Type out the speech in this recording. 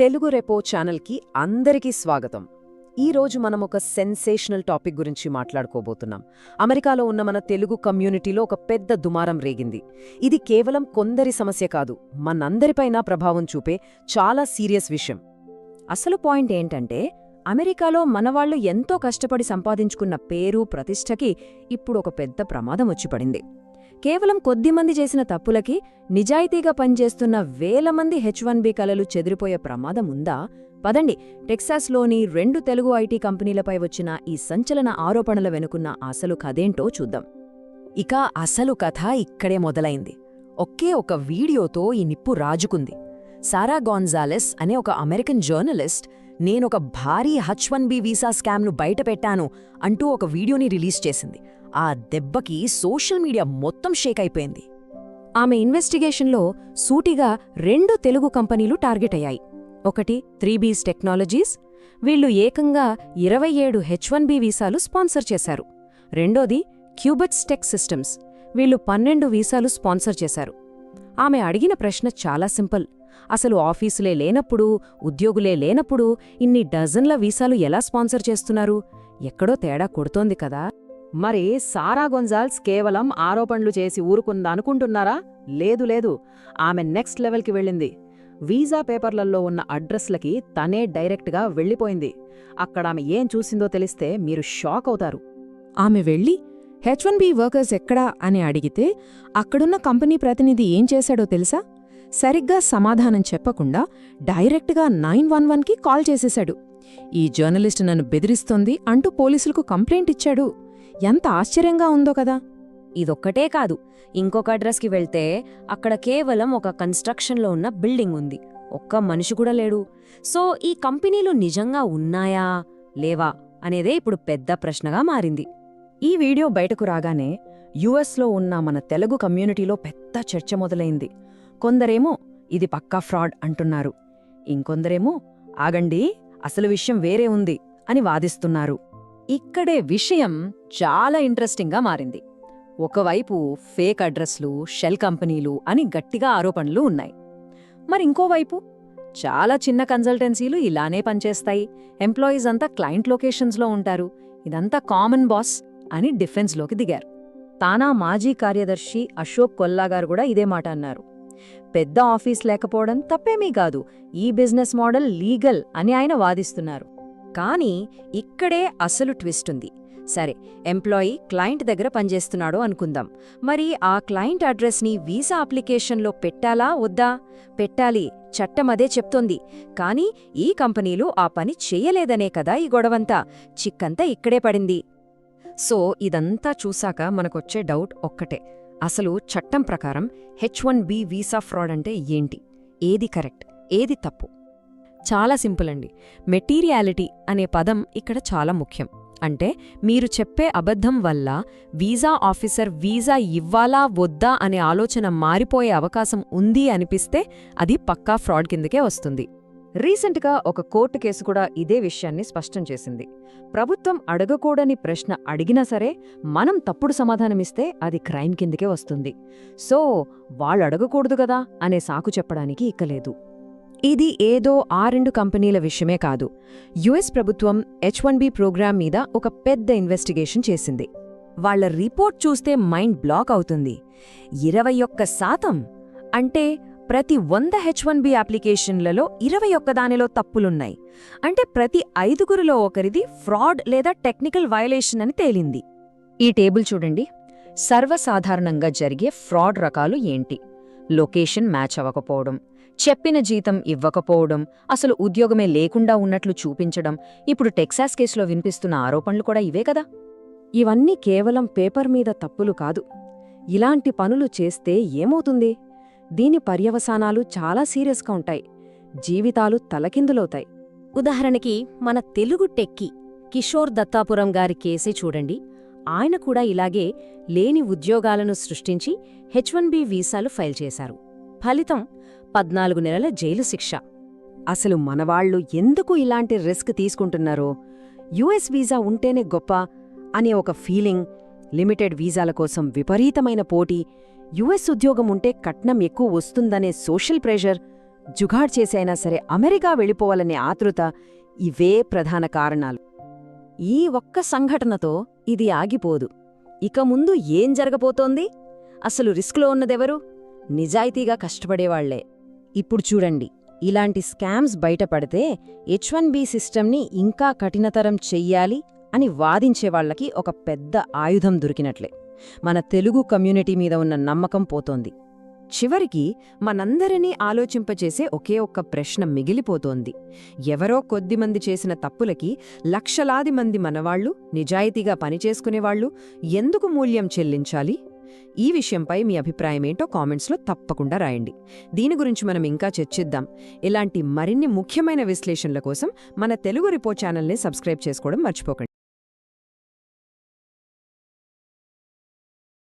Telugu repo ఛానల్కి అందరికీ స్వాగతం. ఈ రోజు మనం ఒక సెన్సేషనల్ టాపిక్ గురించి మాట్లాడుకోబోతున్నాం. అమెరికాలో ఉన్న మన తెలుగు కమ్యూనిటీలో ఒక పెద్ద దుమారం రేగింది. ఇది కేవలం కొందరి సమస్య కాదు మనందరిపైనా ప్రభావం చూపే చాలా సీరియస్ విషయం. అసలు పాయింట్ ఏంటంటే అమెరికాలో మనవాళ్ళు ఎంతో కష్టపడి సంపాదించుకున్న పేరు ప్రతిష్టకి ఇప్పుడు ఒక పెద్ద ప్రమాదం వచ్చిపడింది కేవలం కొద్దిమంది చేసిన తప్పులకి నిజాయితీగా పనిచేస్తున్న వేల మంది హెచ్ వన్ బి కలలు చెదిరిపోయే ప్రమాదం ఉందా? పదండి టెక్సాస్లోని రెండు తెలుగు ఐటీ కంపెనీలపై వచ్చిన ఈ సంచలన ఆరోపణల వెనుకున్న అసలు కథేంటో చూద్దాం. ఇక అసలు కథ ఇక్కడే మొదలైంది. ఒకే ఒక వీడియోతో ఈ నిప్పు రాజుకుంది. సారా గాన్జాలెస్ అనే ఒక అమెరికన్ జర్నలిస్ట్ నేనొక భారీ హచ్ వన్ బి వీసా స్కామ్ను బయటపెట్టాను అంటూ ఒక వీడియోని రిలీజ్ చేసింది. ఆ దెబ్బకి సోషల్ మీడియా మొత్తం షేక్ అయిపోయింది. ఆమె ఇన్వెస్టిగేషన్లో సూటిగా రెండు తెలుగు కంపెనీలు టార్గెట్ అయ్యాయి. ఒకటి త్రీబీస్ టెక్నాలజీస్ వీళ్ళు ఏకంగా ఇరవై ఏడు హెచ్ వన్ బి వీసాలు స్పాన్సర్ చేశారు. రెండోది క్యూబట్స్ టెక్ సిస్టమ్స్ వీళ్ళు పన్నెండు వీసాలు స్పాన్సర్ చేశారు. ఆమె అడిగిన ప్రశ్న చాలా సింపుల్. అసలు ఆఫీసులే లేనప్పుడు ఉద్యోగులే లేనప్పుడు ఇన్ని డజన్ల వీసాలు ఎలా స్పాన్సర్ చేస్తున్నారు? ఎక్కడో తేడా కొడుతోంది కదా. మరి సారా గొంజాల్స్ కేవలం ఆరోపణలు చేసి ఊరుకుందనుకుంటున్నారా? లేదు లేదు. ఆమె నెక్స్ట్ లెవెల్కి వెళ్ళింది. వీసా పేపర్లలో ఉన్న అడ్రస్లకి తనే డైరెక్ట్గా వెళ్ళిపోయింది. అక్కడ ఆమె ఏం చూసిందో తెలిస్తే మీరు షాక్ అవుతారు. ఆమె వెళ్ళి హెచ్ వన్ బి వర్కర్స్ ఎక్కడా? అని అడిగితే అక్కడున్న కంపెనీ ప్రతినిధి ఏం చేశాడో తెలుసా? సరిగ్గా సమాధానం చెప్పకుండా డైరెక్ట్గా నైన్ వన్ వన్కి కాల్ చేసేశాడు. ఈ జర్నలిస్ట్ నన్ను బెదిరిస్తోంది అంటూ పోలీసులకు కంప్లైంట్ ఇచ్చాడు. ఎంత ఆశ్చర్యంగా ఉందో కదా. ఇదొక్కటే కాదు ఇంకొక అడ్రస్కి వెళ్తే అక్కడ కేవలం ఒక కన్స్ట్రక్షన్లో ఉన్న బిల్డింగ్ ఉంది. ఒక్క మనిషి కూడా లేడు. సో ఈ కంపెనీలు నిజంగా ఉన్నాయా? లేవా? అనేదే ఇప్పుడు పెద్ద ప్రశ్నగా మారింది. ఈ వీడియో బయటకు రాగానే యుఎస్లో ఉన్న మన తెలుగు కమ్యూనిటీలో పెద్ద చర్చ మొదలైంది. కొందరేమో ఇది పక్కా ఫ్రాడ్ అంటున్నారు. ఇంకొందరేమో ఆగండి అసలు విషయం వేరే ఉంది అని వాదిస్తున్నారు. ఇక్కడే విషయం చాలా ఇంట్రెస్టింగ్గా మారింది. ఒకవైపు ఫేక్ అడ్రస్లు షెల్ కంపెనీలు అని గట్టిగా ఆరోపణలు ఉన్నాయి. మరి ఇంకోవైపు చాలా చిన్న కన్సల్టెన్సీలు ఇలానే పనిచేస్తాయి. ఎంప్లాయీస్ అంతా క్లయింట్ లొకేషన్స్లో ఉంటారు. ఇదంతా కామన్ బాస్ అని డిఫెన్స్లోకి దిగారు. తానా మాజీ కార్యదర్శి అశోక్ కొల్లా గారు కూడా ఇదే మాట అన్నారు. పెద్ద ఆఫీస్ లేకపోవడం తప్పేమీ కాదు. ఈ బిజినెస్ మోడల్ లీగల్ అని ఆయన వాదిస్తున్నారు. కానీ ఇక్కడే అసలు ట్విస్ట్ ఉంది. సరే ఎంప్లాయీ క్లయింట్ దగ్గర పనిచేస్తున్నాడు అనుకుందాం. మరి ఆ క్లయింట్ అడ్రస్ని వీసా అప్లికేషన్లో పెట్టాలా వద్దా? పెట్టాలి చట్టం అదే చెప్తోంది. కానీ ఈ కంపెనీలు ఆ పని చెయ్యలేదనే కదా ఈ గొడవంతా. చిక్కంతా ఇక్కడే పడింది. సో ఇదంతా చూశాక మనకొచ్చే డౌట్ ఒక్కటే. అసలు చట్టం ప్రకారం H one B visa fraud అంటే ఏంటి? ఏది కరెక్ట్? ఏది తప్పు? చాలా సింపుల్ అండి. మెటీరియాలిటీ అనే పదం ఇక్కడ చాలా ముఖ్యం. అంటే మీరు చెప్పే అబద్ధం వల్ల వీసా ఆఫీసర్ వీసా ఇవ్వాలా వద్దా అనే ఆలోచన మారిపోయే అవకాశం ఉంది అనిపిస్తే అది పక్కా ఫ్రాడ్ కిందకే వస్తుంది. రీసెంట్గా ఒక కోర్టు కేసు కూడా ఇదే విషయాన్ని స్పష్టం చేసింది. ప్రభుత్వం అడగకూడని ప్రశ్న అడిగినా సరే మనం తప్పుడు సమాధానమిస్తే అది క్రైమ్ కిందకే వస్తుంది. సో వాళ్ళు అడగకూడదు కదా అనే సాకు చెప్పడానికి ఇక్కలేదు. ఇది ఏదో ఆ రెండు కంపెనీల విషయమే కాదు. యుఎస్ ప్రభుత్వం హెచ్ వన్ బి ప్రోగ్రాం మీద ఒక పెద్ద ఇన్వెస్టిగేషన్ చేసింది. వాళ్ళ రిపోర్ట్ చూస్తే మైండ్ బ్లాక్ అవుతుంది. ఇరవై ఒక్క శాతం అంటే ప్రతి వంద హెచ్ వన్ బి అప్లికేషన్లలో ఇరవై ఒక్క దానిలో తప్పులున్నాయి. అంటే ప్రతి ఐదుగురిలో ఒకరిది ఫ్రాడ్ లేదా టెక్నికల్ వయలేషన్ అని తేలింది. ఈ టేబుల్ చూడండి. సర్వసాధారణంగా జరిగే ఫ్రాడ్ రకాలు ఏంటి? లొకేషన్ మ్యాచ్ అవ్వకపోవడం చెప్పిన జీతం ఇవ్వకపోవడం అసలు ఉద్యోగమే లేకుండా ఉన్నట్లు చూపించడం ఇప్పుడు టెక్సాస్ కేసులో వినిపిస్తున్న ఆరోపణలు కూడా ఇవే కదా? ఇవన్నీ కేవలం పేపర్ మీద తప్పులు కాదు. ఇలాంటి పనులు చేస్తే ఏమవుతుంది? దీని పర్యవసానాలు చాలా సీరియస్గా ఉంటాయి. జీవితాలు తలకిందులవుతాయి. ఉదాహరణకి మన తెలుగు టెక్కి కిషోర్ దత్తాపురం గారి కేసే చూడండి. ఆయన కూడా ఇలాగే లేని ఉద్యోగాలను సృష్టించి హెచ్ వన్ బి వీసాలు ఫైల్ చేశారు. ఫలితం పద్నాలుగు నెలల జైలు శిక్ష. అసలు మనవాళ్ళు ఎందుకు ఇలాంటి రిస్క్ తీసుకుంటున్నారో? యుఎస్ వీసా ఉంటేనే గొప్ప అనే ఒక ఫీలింగ్ లిమిటెడ్ వీసాల కోసం విపరీతమైన పోటీ యుఎస్ ఉద్యోగం ఉంటే కట్నం ఎక్కువ వస్తుందనే సోషల్ ప్రెషర్ జుగాడ్ చేసైనా సరే అమెరికా వెళ్ళిపోవాలనే ఆతృత ఇవే ప్రధాన కారణాలు. ఈ ఒక్క సంఘటనతో ఇది ఆగిపోదు. ఇక ముందు ఏం జరగబోతోంది? అసలు రిస్క్లో ఉన్నదెవరు? నిజాయితీగా కష్టపడేవాళ్ళే. ఇప్పుడు చూడండి. ఇలాంటి స్కామ్స్ బయటపడితే హెచ్ వన్ బి సిస్టమ్ని ఇంకా కఠినతరం చెయ్యాలి అని వాదించే వాళ్ళకి ఒక పెద్ద ఆయుధం దొరికినట్లే. మన తెలుగు కమ్యూనిటీ మీద ఉన్న నమ్మకం పోతోంది. చివరికి మనందరినీ ఆలోచింపచేసే ఒకే ఒక్క ప్రశ్న మిగిలిపోతోంది. ఎవరో కొద్దిమంది చేసిన తప్పులకి లక్షలాది మంది మనవాళ్ళు నిజాయితీగా పనిచేసుకునేవాళ్ళు ఎందుకు మూల్యం చెల్లించాలి? ఈ విషయంపై మీ అభిప్రాయమేంటో కామెంట్స్లో తప్పకుండా రాయండి. దీని గురించి మనం ఇంకా చర్చిద్దాం. ఇలాంటి మరిన్ని ముఖ్యమైన విశ్లేషణల కోసం మన తెలుగు రిపోర్ట్ ఛానల్ని సబ్స్క్రైబ్ చేసుకోవడం మర్చిపోకండి.